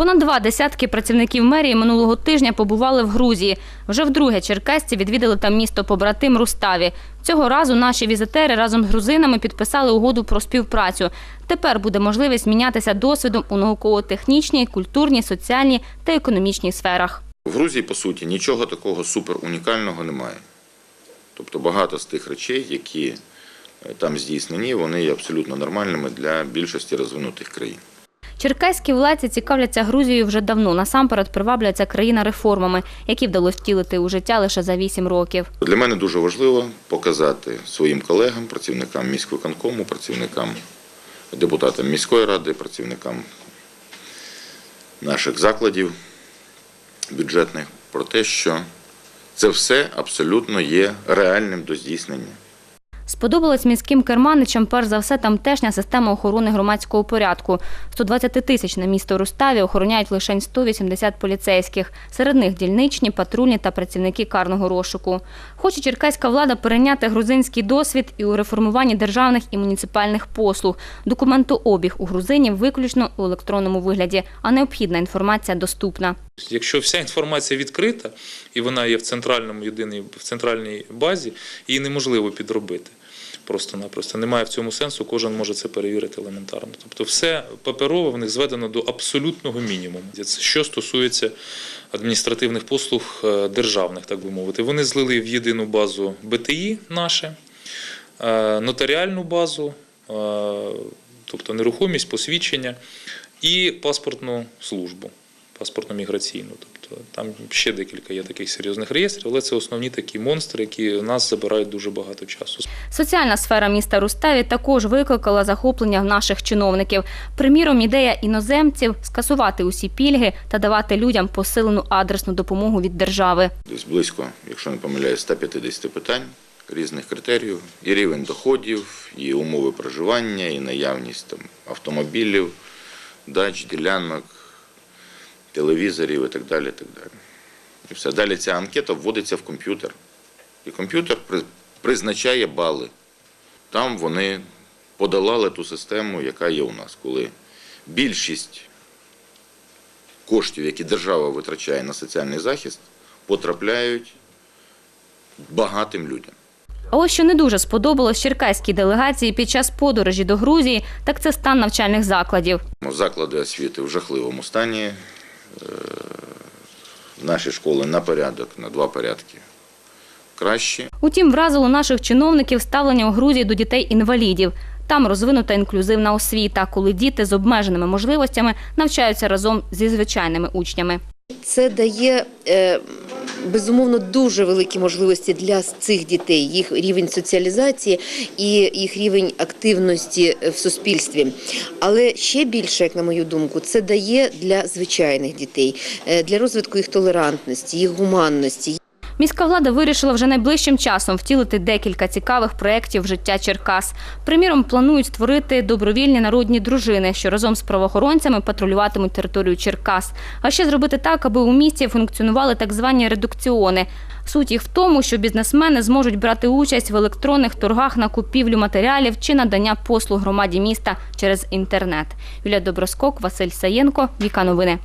Понад два десятки працівників мерії минулого тижня побували в Грузії. Вже вдруге черкасці відвідали там місто побратим Руставі. Цього разу наші візитери разом з грузинами підписали угоду про співпрацю. Тепер буде можливість мінятися досвідом у науково-технічній, культурній, соціальній та економічній сферах. В Грузії, по суті, нічого такого супер унікального немає. Тобто багато з тих речей, які е, там здійснені, вони є абсолютно нормальними для більшості розвинутих країн. Черкаські владці цікавляться Грузією вже давно. Насамперед привабляється країна реформами, які вдалося втілити у життя лише за вісім років. Для мене дуже важливо показати своїм колегам, працівникам міськвиконкому, працівникам, депутатам міської ради, працівникам наших закладів бюджетних про те, що це все абсолютно є реальним до здійснення. Сподобалась міським керманичам перш за все тамтешня система охорони громадського порядку. 120 тисяч на місто Руставі охороняють лише 180 поліцейських. Серед них дільничні, патрульні та працівники карного розшуку. Хоче черкаська влада перейняти грузинський досвід і у реформуванні державних і муніципальних послуг. Документообіг у грузинів виключно у електронному вигляді, а необхідна інформація доступна. Якщо вся інформація відкрита і вона є в центральному єдиній центральній базі, її неможливо підробити. Просто-напросто немає в цьому сенсу, кожен може це перевірити елементарно. Тобто, все паперове в них зведено до абсолютного мінімуму. Це що стосується адміністративних послуг е, державних, так би мовити. Вони злили в єдину базу БТІ наше, е, нотаріальну базу, е, тобто нерухомість, посвідчення, і паспортну службу, паспортно-міграційну. Там ще декілька є таких серйозних реєстрів, але це основні такі монстри, які у нас забирають дуже багато часу. Соціальна сфера міста Руставі також викликала захоплення в наших чиновників. Приміром, ідея іноземців скасувати усі пільги та давати людям посилену адресну допомогу від держави. Десь близько, якщо не помиляюсь, 150 питань різних критеріїв, і рівень доходів, і умови проживання, і наявність там, автомобілів, дач, ділянок, телевізорів і так далі. І так далі. І все. Далі ця анкета вводиться в комп'ютер. І комп'ютер призначає бали. Там вони подолали ту систему, яка є у нас, коли більшість коштів, які держава витрачає на соціальний захист, потрапляють багатим людям. А ось що не дуже сподобалось черкаській делегації під час подорожі до Грузії, так це стан навчальних закладів. Заклади освіти в жахливому стані. Е, Наші школи на порядок, на два порядки Краще. Утім, вразило наших чиновників ставлення у Грузії до дітей-інвалідів. Там розвинута інклюзивна освіта, коли діти з обмеженими можливостями навчаються разом зі звичайними учнями. Це дає е, безумовно дуже великі можливості для цих дітей, їх рівень соціалізації і їх рівень активності в суспільстві. Але ще більше, як на мою думку, це дає для звичайних дітей, е, для розвитку їх толерантності, їх гуманності, Міська влада вирішила вже найближчим часом втілити декілька цікавих проєктів в життя Черкас. Приміром, планують створити добровільні народні дружини, що разом з правоохоронцями патрулюватимуть територію Черкас. А ще зробити так, аби у місті функціонували так звані редукціони. Суть їх в тому, що бізнесмени зможуть брати участь в електронних торгах на купівлю матеріалів чи надання послуг громаді міста через інтернет. Юлія Доброскок, Василь Саєнко, Віка Новини.